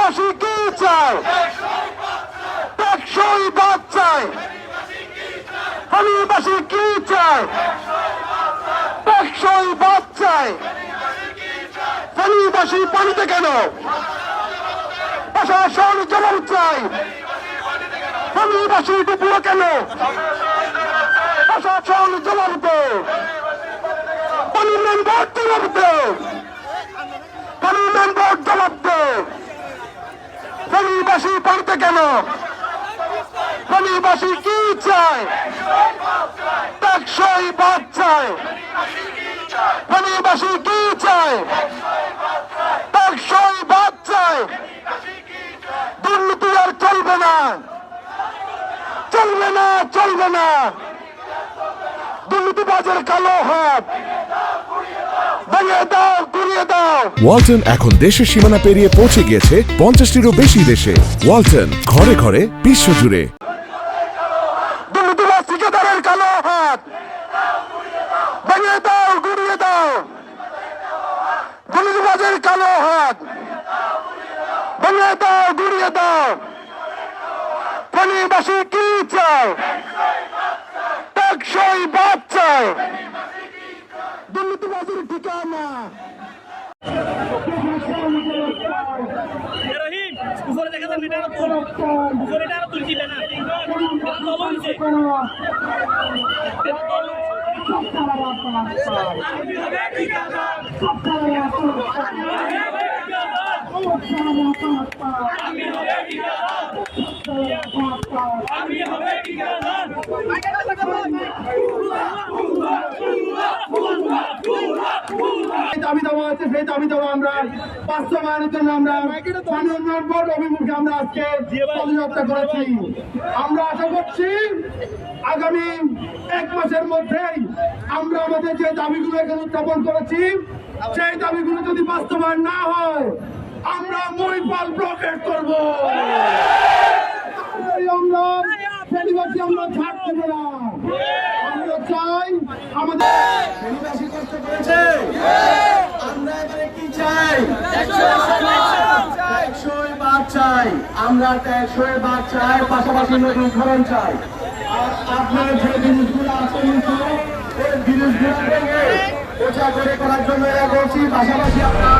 ফেনীবাসী কি চায়? টেকসই বাদ চায়। ফেনীবাসী কি চায়? টেকসই বাদ চায়। ফেনীবাসী পানিতে কেন? প্রশাসন জবাব চাই ফেনীবাসী ডুবলো কেন? প্রশাসন জবাব দে পানি মেম্বার জবাব দে পানি মেম্বার জবাব দে ফেনীবাসী পানিতে কেন? ফেনীবাসী কি চায়? টেকসই বাদ চায়। ফেনীবাসী কি চায়? টেকসই বাদ চায়। দুর্নীতি আর চলবে না। চলবে না চলবে না। দুর্নীতিবাজের কালো হাত। ওয়ালটন এখন দেশের সীমানা পেরিয়ে পৌঁছে গিয়েছে পঞ্চাশটিরও বেশি দেশে। ওয়ালটন ঘরে ঘরে কালো হাত। ভেঙে দাও গুড়িয়ে কি টেকসই বাদ চায় দুর্নীতিবাজের ঠিকানা রহিম, উপরে দেখা যান এটা উপরে এটা দিবে না। এটা এটা তল এই দাবি দেওয়া আছে সেই দাবি দেওয়া আমরা বাস্তবায়নের জন্য আমরা মাননীয় উন্নয়ন বোর্ড আমরা আজকে পদযাত্রা করেছি। আমরা আশা করছি আগামী এক মাসের মধ্যেই আমরা আমাদের যে দাবিগুলো উত্থাপন করেছি, সেই দাবিগুলো যদি বাস্তবায়ন না হয়, আমরা মহিপাল ব্লকেট করব। আমরা ফেরিবাসী আমরা ছাড় দেবো আমরা চাই আমাদের ফেরিবাসী কষ্ট করেছে আমরা এবারে কি চাই? টেকসই বাদ চাই। আমরা টেকসই বাদ চাই পাশাপাশি নদী খরণ চাই। আর আপনার যে জিনিসগুলো আছে নিচে, ওই জিনিসগুলো ওচা করে করার জন্য এরা বলছি পাশাপাশি আমরা